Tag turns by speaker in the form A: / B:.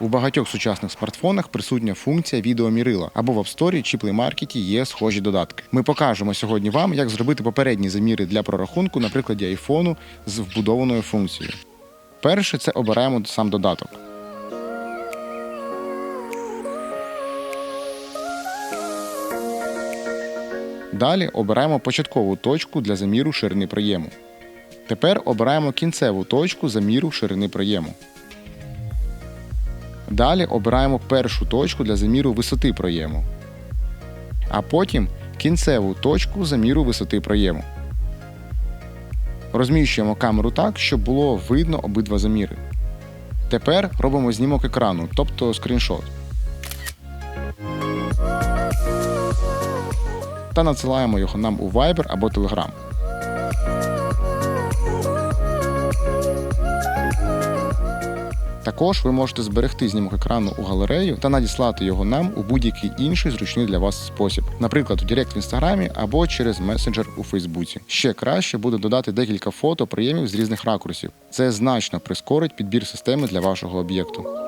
A: У багатьох сучасних смартфонах присутня функція відеомірила або в App Store чи Play Market є схожі додатки. Ми покажемо сьогодні вам, як зробити попередні заміри для прорахунку на прикладі айфону з вбудованою функцією. Перше це обираємо сам додаток. Далі обираємо початкову точку для заміру ширини проєму. Тепер обираємо кінцеву точку заміру ширини проєму. Далі обираємо першу точку для заміру висоти проєму. А потім кінцеву точку заміру висоти проєму. Розміщуємо камеру так, щоб було видно обидва заміри. Тепер робимо знімок екрану, тобто скріншот. Та надсилаємо його нам у Viber або Telegram. Також ви можете зберегти знімок екрану у галерею та надіслати його нам у будь-який інший зручний для вас спосіб, наприклад, у Директ в інстаграмі або через месенджер у Фейсбуці. Ще краще буде додати декілька фото приємів з різних ракурсів. Це значно прискорить підбір системи для вашого об'єкту.